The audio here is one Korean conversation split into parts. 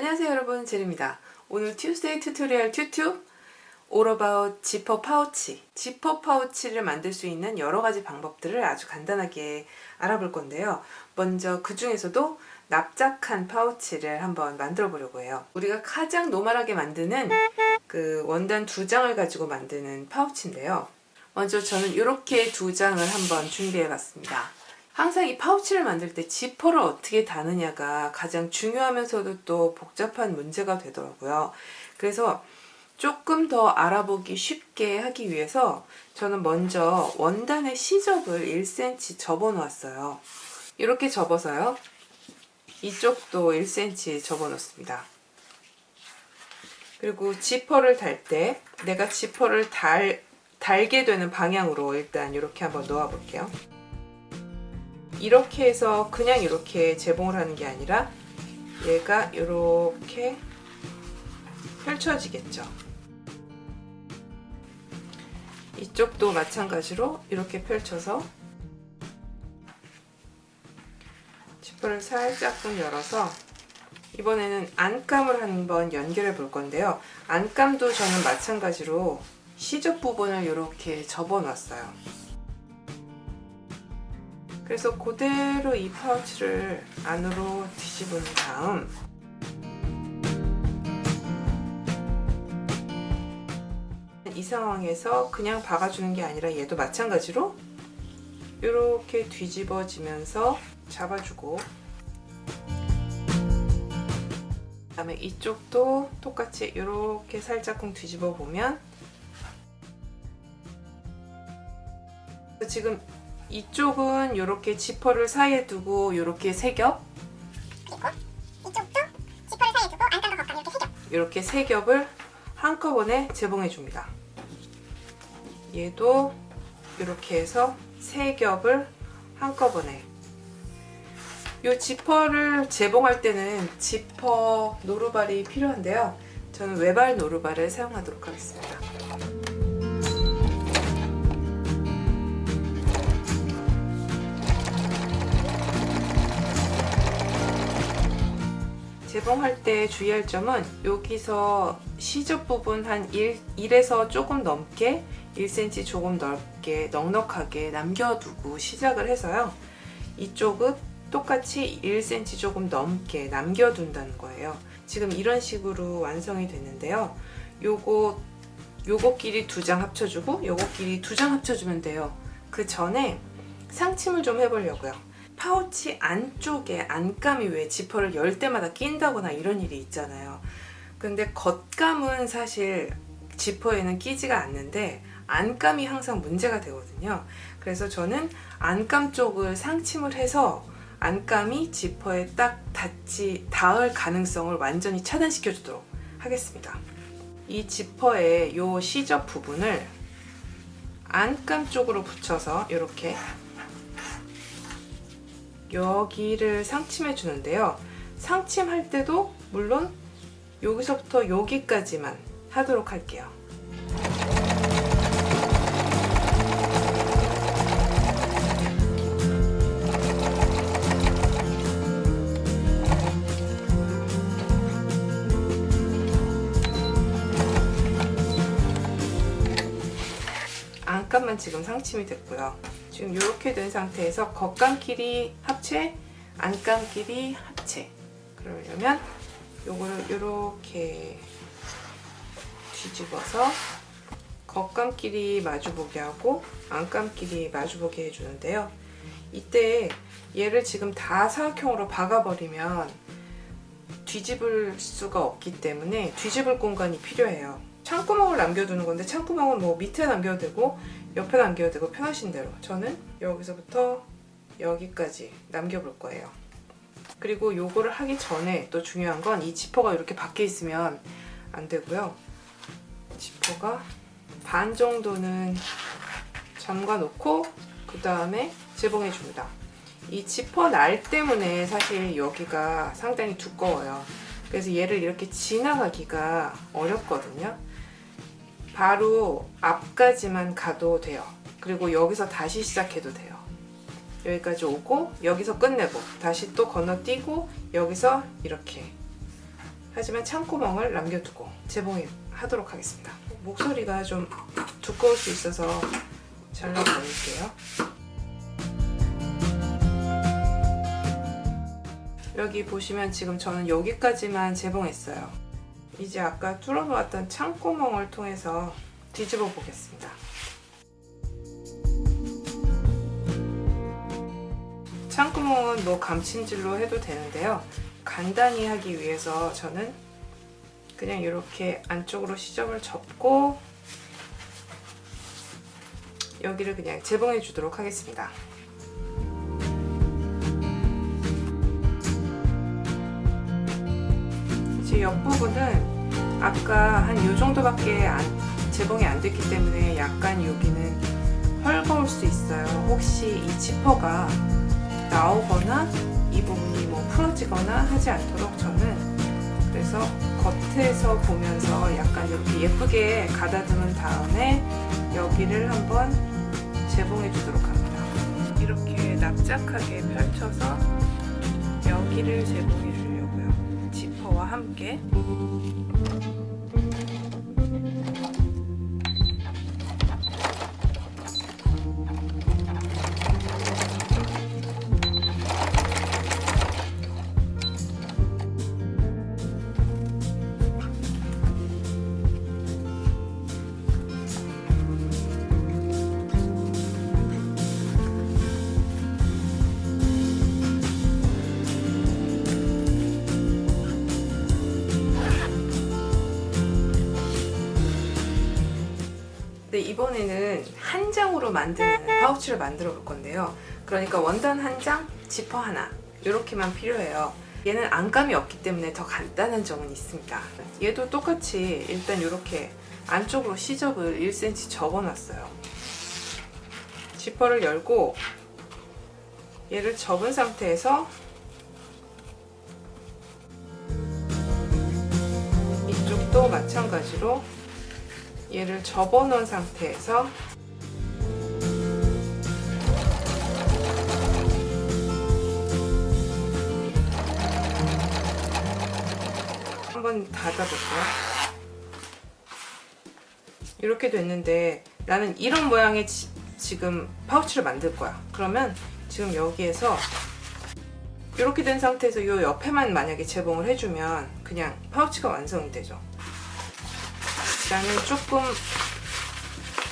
안녕하세요 여러분 제리입니다. 오늘 튜스데이 튜토리얼 튜튜 About 지퍼 파우치 지퍼 파우치를 만들 수 있는 여러 가지 방법들을 아주 간단하게 알아볼 건데요. 먼저 그 중에서도 납작한 파우치를 한번 만들어 보려고 해요. 우리가 가장 노멀하게 만드는 그 원단 두 장을 가지고 만드는 파우치인데요. 먼저 저는 이렇게 두 장을 한번 준비해 봤습니다. 항상 이 파우치를 만들 때 지퍼를 어떻게 다느냐가 가장 중요하면서도 또 복잡한 문제가 되더라고요. 그래서 조금 더 알아보기 쉽게 하기 위해서 저는 먼저 원단의 시접을 1cm 접어 놓았어요. 이렇게 접어서요. 이쪽도 1cm 접어 놓습니다. 그리고 지퍼를 달 때 내가 지퍼를 달, 달게 되는 방향으로 일단 이렇게 한번 놓아 볼게요. 이렇게 해서 그냥 이렇게 재봉을 하는 게 아니라 얘가 이렇게 펼쳐지겠죠. 이쪽도 마찬가지로 이렇게 펼쳐서 지퍼를 살짝끔 열어서 이번에는 안감을 한번 연결해 볼 건데요. 안감도 저는 마찬가지로 시접 부분을 이렇게 접어 놨어요. 그래서 그대로 이 파우치를 안으로 뒤집은 다음. 이 상황에서 그냥 박아주는 게 아니라 얘도 마찬가지로 이렇게 뒤집어지면서 잡아주고 그 다음에 이쪽도 똑같이 이렇게 살짝쿵 뒤집어 보면 지금 이쪽은 이렇게 지퍼를 사이에 두고 이렇게 세 겹, 그리고 이쪽도 지퍼를 사이에 두고 안감과 겉감 이렇게 세겹 이렇게 세 겹을 한꺼번에 재봉해 줍니다. 얘도 이렇게 해서 세 겹을 한꺼번에. 이 지퍼를 재봉할 때는 지퍼 노루발이 필요한데요. 저는 외발 노루발을 사용하도록 하겠습니다. 재봉할 때 주의할 점은 여기서 시접 부분 한 1, 1에서 조금 넘게 1cm 조금 넓게 넉넉하게 남겨두고 시작을 해서요. 이쪽은 똑같이 1cm 조금 넘게 남겨둔다는 거예요. 지금 이런 식으로 완성이 됐는데요. 요거 요거끼리 두 장 합쳐주고 요거끼리 두 장 합쳐주면 돼요. 그 전에 상침을 좀 해보려고요. 파우치 안쪽에 안감이 왜 지퍼를 열 때마다 낀다거나 이런 일이 있잖아요. 근데 겉감은 사실 지퍼에는 끼지가 않는데 안감이 항상 문제가 되거든요. 그래서 저는 안감 쪽을 상침을 해서 안감이 지퍼에 딱 닿지 닿을 가능성을 완전히 차단시켜 주도록 하겠습니다. 이 지퍼의 요 시접 부분을 안감 쪽으로 붙여서 이렇게 여기를 상침해 주는데요. 상침할 때도 물론 여기서부터 여기까지만 하도록 할게요. 안감만 지금 상침이 됐고요. 지금 이렇게 된 상태에서 겉감끼리 합체, 안감끼리 합체. 그러려면 요거를 이렇게 뒤집어서 겉감끼리 마주보게 하고 안감끼리 마주보게 해주는데요. 이때 얘를 지금 다 사각형으로 박아버리면 뒤집을 수가 없기 때문에 뒤집을 공간이 필요해요. 창구멍을 남겨두는 건데 창구멍은 뭐 밑에 남겨도 되고 옆에 남겨도 되고 편하신 대로 저는 여기서부터 여기까지 남겨볼 거예요. 그리고 요거를 하기 전에 또 중요한 건 이 지퍼가 이렇게 밖에 있으면 안 되고요. 지퍼가 반 정도는 잠가 놓고 그 다음에 재봉해 줍니다. 이 지퍼 날 때문에 사실 여기가 상당히 두꺼워요. 그래서 얘를 이렇게 지나가기가 어렵거든요. 바로 앞까지만 가도 돼요. 그리고 여기서 다시 시작해도 돼요. 여기까지 오고 여기서 끝내고 다시 또 건너뛰고 여기서 이렇게 하지만 창구멍을 남겨두고 재봉이 하도록 하겠습니다. 목소리가 좀 두꺼울 수 있어서 잘라버릴게요. 여기 보시면 지금 저는 여기까지만 재봉했어요. 이제 아까 뚫어놓았던 창구멍을 통해서 뒤집어 보겠습니다. 창구멍은 뭐 감침질로 해도 되는데요. 간단히 하기 위해서 저는 그냥 이렇게 안쪽으로 시접을 접고 여기를 그냥 재봉해 주도록 하겠습니다. 제 옆부분은 아까 한 이 정도밖에 안, 재봉이 안 됐기 때문에 약간 여기는 헐거울 수 있어요. 혹시 이 지퍼가 나오거나 이 부분이 뭐 풀어지거나 하지 않도록 저는 그래서 겉에서 보면서 약간 이렇게 예쁘게 가다듬은 다음에 여기를 한번 재봉해 주도록 합니다. 이렇게 납작하게 펼쳐서 여기를 재봉해 함께. 네, 이번에는 한 장으로 만드는 파우치를 만들어 볼 건데요. 그러니까 원단 한 장, 지퍼 하나 이렇게만 필요해요. 얘는 안감이 없기 때문에 더 간단한 점은 있습니다. 얘도 똑같이 일단 이렇게 안쪽으로 시접을 1cm 접어놨어요. 지퍼를 열고 얘를 접은 상태에서 이쪽도 마찬가지로 얘를 접어 놓은 상태에서 한번 닫아볼게요. 이렇게 됐는데 나는 이런 모양의 지, 지금 파우치를 만들 거야. 그러면 지금 여기에서 이렇게 된 상태에서 이 옆에만 만약에 재봉을 해주면 그냥 파우치가 완성이 되죠. 나는 조금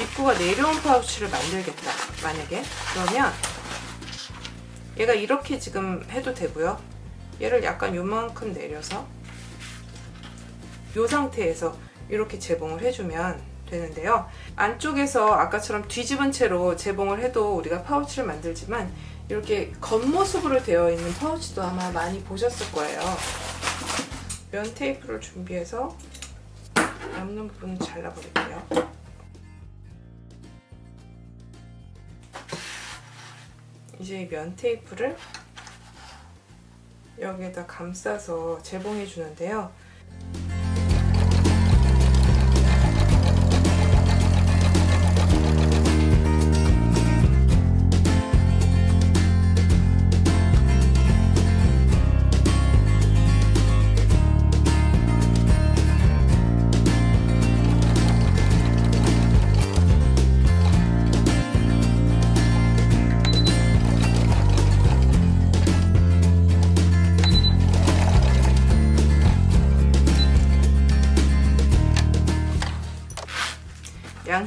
입구가 내려온 파우치를 만들겠다. 만약에 그러면 얘가 이렇게 지금 해도 되고요. 얘를 약간 요만큼 내려서 이 상태에서 이렇게 재봉을 해주면 되는데요. 안쪽에서 아까처럼 뒤집은 채로 재봉을 해도 우리가 파우치를 만들지만 이렇게 겉모습으로 되어 있는 파우치도 아마 많이 보셨을 거예요. 면 테이프를 준비해서 남는 부분은 잘라버릴게요. 이제 이면 테이프를 여기에다 감싸서 재봉해 주는데요.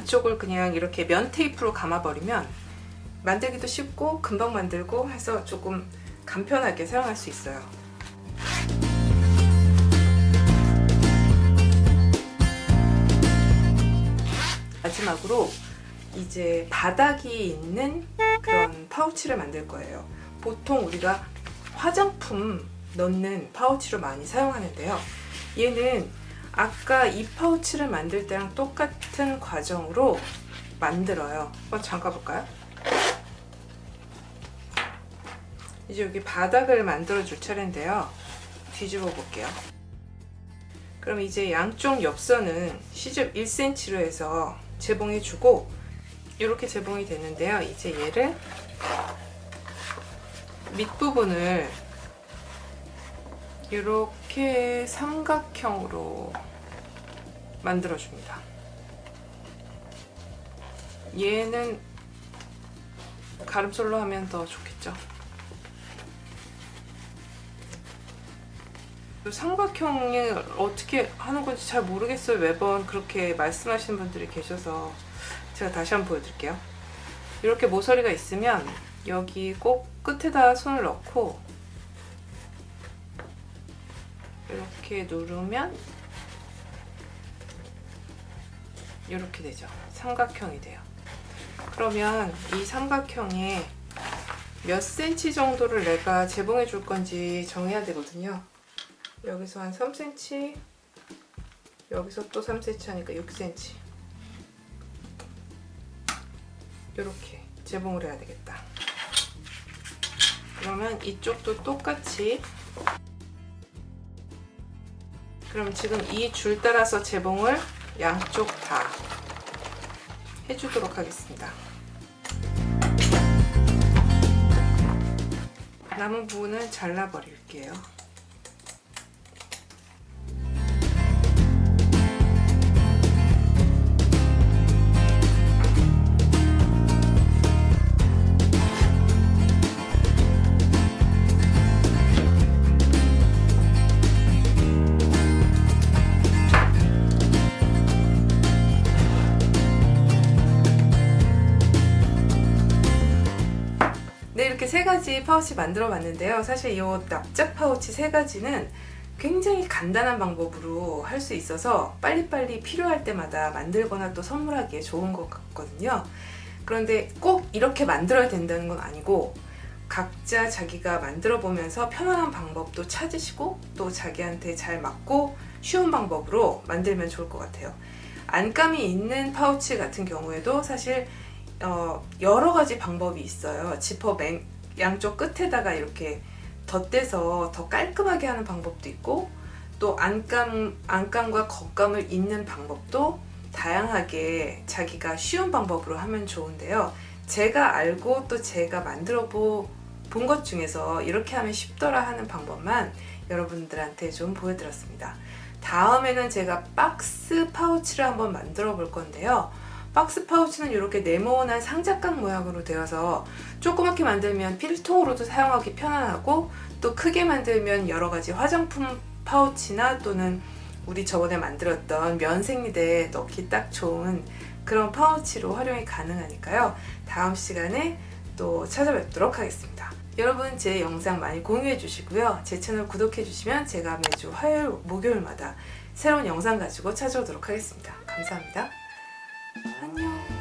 양쪽을 그냥 이렇게 면 테이프로 감아버리면 만들기도 쉽고 금방 만들고 해서 조금 간편하게 사용할 수 있어요. 마지막으로 이제 바닥이 있는 그런 파우치를 만들 거예요. 보통 우리가 화장품 넣는 파우치로 많이 사용하는데요. 얘는 아까 이 파우치를 만들 때랑 똑같은 과정으로 만들어요. 한번 잠가 볼까요? 이제 여기 바닥을 만들어 줄 차례인데요. 뒤집어 볼게요. 그럼 이제 양쪽 옆선은 시접 1cm로 해서 재봉해 주고 이렇게 재봉이 됐는데요. 이제 얘를 밑부분을 이렇게 삼각형으로 만들어줍니다. 얘는 가름솔로 하면 더 좋겠죠. 삼각형이 어떻게 하는 건지 잘 모르겠어요. 매번 그렇게 말씀하시는 분들이 계셔서 제가 다시 한번 보여드릴게요. 이렇게 모서리가 있으면 여기 꼭 끝에다 손을 넣고 이렇게 누르면 이렇게 되죠. 삼각형이 돼요. 그러면 이 삼각형에 몇 센치 정도를 내가 재봉해 줄 건지 정해야 되거든요. 여기서 한 3cm, 여기서 또 3cm 하니까 6cm. 이렇게 재봉을 해야 되겠다. 그러면 이쪽도 똑같이 그럼 지금 이 줄 따라서 재봉을 양쪽 다 해주도록 하겠습니다. 남은 부분은 잘라버릴게요. 파우치 만들어 봤는데요. 사실 이 납작 파우치 세 가지는 굉장히 간단한 방법으로 할 수 있어서 빨리빨리 필요할 때마다 만들거나 또 선물하기에 좋은 것 같거든요. 그런데 꼭 이렇게 만들어야 된다는 건 아니고 각자 자기가 만들어 보면서 편안한 방법도 찾으시고 또 자기한테 잘 맞고 쉬운 방법으로 만들면 좋을 것 같아요. 안감이 있는 파우치 같은 경우에도 사실 어, 여러 가지 방법이 있어요. 지퍼 맨 양쪽 끝에다가 이렇게 덧대서 더 깔끔하게 하는 방법도 있고 또 안감 안감과 겉감을 잇는 방법도 다양하게 자기가 쉬운 방법으로 하면 좋은데요. 제가 알고 또 제가 만들어 본 것 중에서 이렇게 하면 쉽더라 하는 방법만 여러분들한테 좀 보여드렸습니다. 다음에는 제가 박스 파우치를 한번 만들어 볼 건데요. 박스 파우치는 이렇게 네모난 상자깡 모양으로 되어서 조그맣게 만들면 필통으로도 사용하기 편안하고 또 크게 만들면 여러 가지 화장품 파우치나 또는 우리 저번에 만들었던 면생리대에 넣기 딱 좋은 그런 파우치로 활용이 가능하니까요. 다음 시간에 또 찾아뵙도록 하겠습니다. 여러분 제 영상 많이 공유해 주시고요. 제 채널 구독해 주시면 제가 매주 화요일, 목요일마다 새로운 영상 가지고 찾아오도록 하겠습니다. 감사합니다. 안녕.